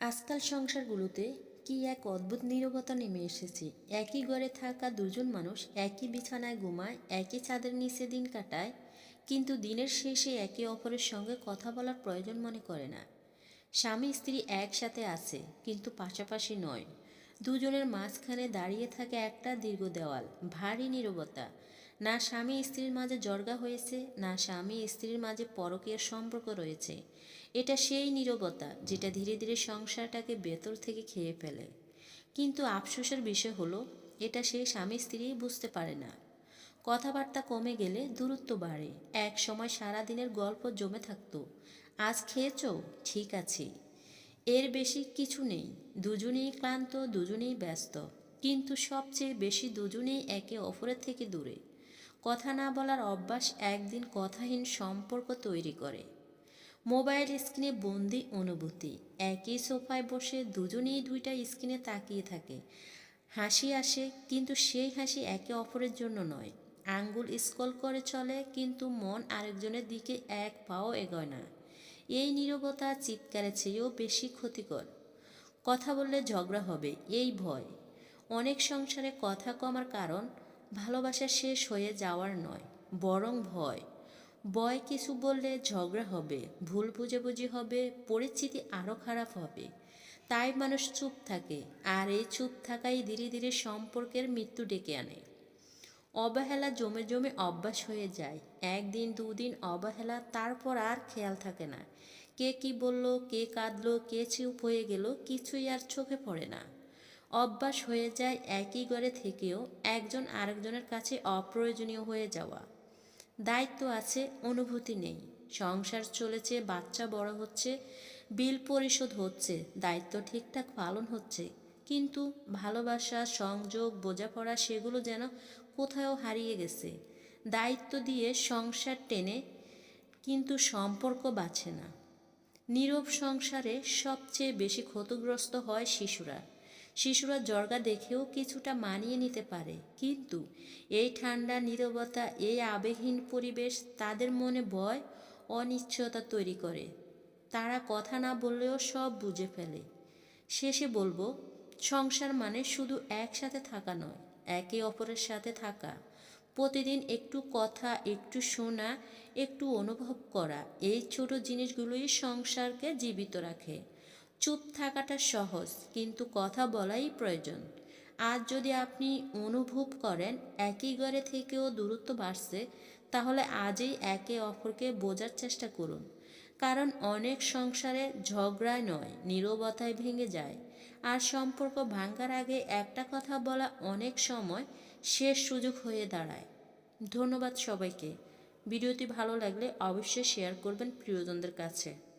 আজকাল সংসারগুলোতে কি এক অদ্ভুত নীরবতা নেমে এসেছে। একই ঘরে থাকা দুজন মানুষ একই বিছানায় ঘুমায়, একই ছাদের নিচে দিন কাটায়, কিন্তু দিনের শেষে একে অপরের সঙ্গে কথা বলার প্রয়োজন মনে করে না। স্বামী স্ত্রী একসাথে আছে, কিন্তু পাশাপাশি নয়। দুজনের মাঝখানে দাঁড়িয়ে থাকে একটা দীর্ঘ দেওয়াল, ভারী নীরবতা। না স্বামী স্ত্রীর মাঝে জর্গা হয়েছে, না স্বামী স্ত্রীর মাঝে পরকীয় সম্পর্ক রয়েছে। এটা সেই নীরবতা যেটা ধীরে ধীরে সংসারটাকে ভেতর থেকে খেয়ে ফেলে। কিন্তু আফসোসের বিষয় হলো, এটা সেই স্বামী স্ত্রীই বুঝতে পারে না। কথাবার্তা কমে গেলে দূরত্ব বাড়ে। এক সময় সারাদিনের গল্প জমে থাকতো, আজ খেয়েছ? ঠিক আছে। এর বেশি কিছু নেই, দুজনেই ক্লান্ত, দুজনেই ব্যস্ত। কিন্তু সবচেয়ে বেশি দুজনেই একে অপরের থেকে দূরে। কথা না বলার অভ্যাস একদিন কথাহীন সম্পর্ক তৈরি করে। মোবাইল স্ক্রিনে বন্দি অনুভূতি। একই সোফায় বসে দুজনেই দুইটা স্ক্রিনে তাকিয়ে থাকে। হাসি আসে, কিন্তু সেই হাসি একে অপরের জন্য নয়। আঙ্গুল স্কল করে চলে, কিন্তু মন আরেকজনের দিকে এক পাও এগোয় না। এই নীরবতা চিৎকারের চেয়েও বেশি ক্ষতিকর। কথা বললে ঝগড়া হবে, এই ভয়। অনেক সংসারে কথা কমার কারণ ভালোবাসা শেষ হয়ে যাওয়ার নয়, বরং ভয়। ভয় কিছু বললে ঝগড়া হবে, ভুল বুঝাবুঝি হবে, পরিস্থিতি আরও খারাপ হবে। তাই মানুষ চুপ থাকে, আর এই চুপ থাকাই ধীরে ধীরে সম্পর্কের মৃত্যু ডেকে আনে। অবহেলা জমে জমে অভ্যাস হয়ে যায়। একদিন, দুদিন অবহেলা, তারপর আর খেয়াল থাকে না। কে কি বলল, কে কাঁদলো, কে চুপ হয়ে গেল, কিছুই আর চোখে পড়ে না। অভ্যাস হয়ে যায় একই ঘরে থেকেও একজন আরেকজনের কাছে অপ্রয়োজনীয় হয়ে যাওয়া। দায়িত্ব আছে, অনুভূতি নেই। সংসার চলেছে, বাচ্চা বড় হচ্ছে, বিল পরিশোধ হচ্ছে, দায়িত্ব ঠিকঠাক পালন হচ্ছে। কিন্তু ভালোবাসা, সংযোগ, বোঝাপড়া সেগুলো যেন কোথাও হারিয়ে গেছে। দায়িত্ব দিয়ে সংসার টেনে, কিন্তু সম্পর্ক বাঁচে না। নীরব সংসারে সবচেয়ে বেশি ক্ষতিগ্রস্ত হয় শিশুরা। শিশুরা জর্গা দেখেও কিছুটা মানিয়ে নিতে পারে। কিন্তু এই ঠান্ডা নীরবতা, এই আবেগহীন পরিবেশ তাদের মনে ভয়, অনিশ্চয়তা তৈরি করে। তারা কথা না বললেও সব বুঝে ফেলে। শেষে বলব, সংসার মানে শুধু একসাথে থাকা নয়, একে অপরের সাথে থাকা। প্রতিদিন একটু কথা, একটু শোনা, একটু অনুভব করা, এই ছোট জিনিসগুলোই সংসারকে জীবিত রাখে। চুপ থাকাটা সহজ, কিন্তু কথা বলাই প্রয়োজন। আজ যদি আপনি অনুভব করেন একই ঘরে থেকেও দূরত্ব বাড়ছে, তাহলে আজই একে অপরকে বোঝার চেষ্টা করুন। কারণ অনেক সংসারে ঝগড়ায় নয় নীরবতায় ভেঙে যায়। আর সম্পর্ক ভাঙ্গার আগে একটা কথা বলা অনেক সময় শেষ সুযোগ হয়ে দাঁড়ায়। ধন্যবাদ সবাইকে। ভিডিওটি ভালো লাগলে অবশ্যই শেয়ার করবেন প্রিয়জনদের কাছে।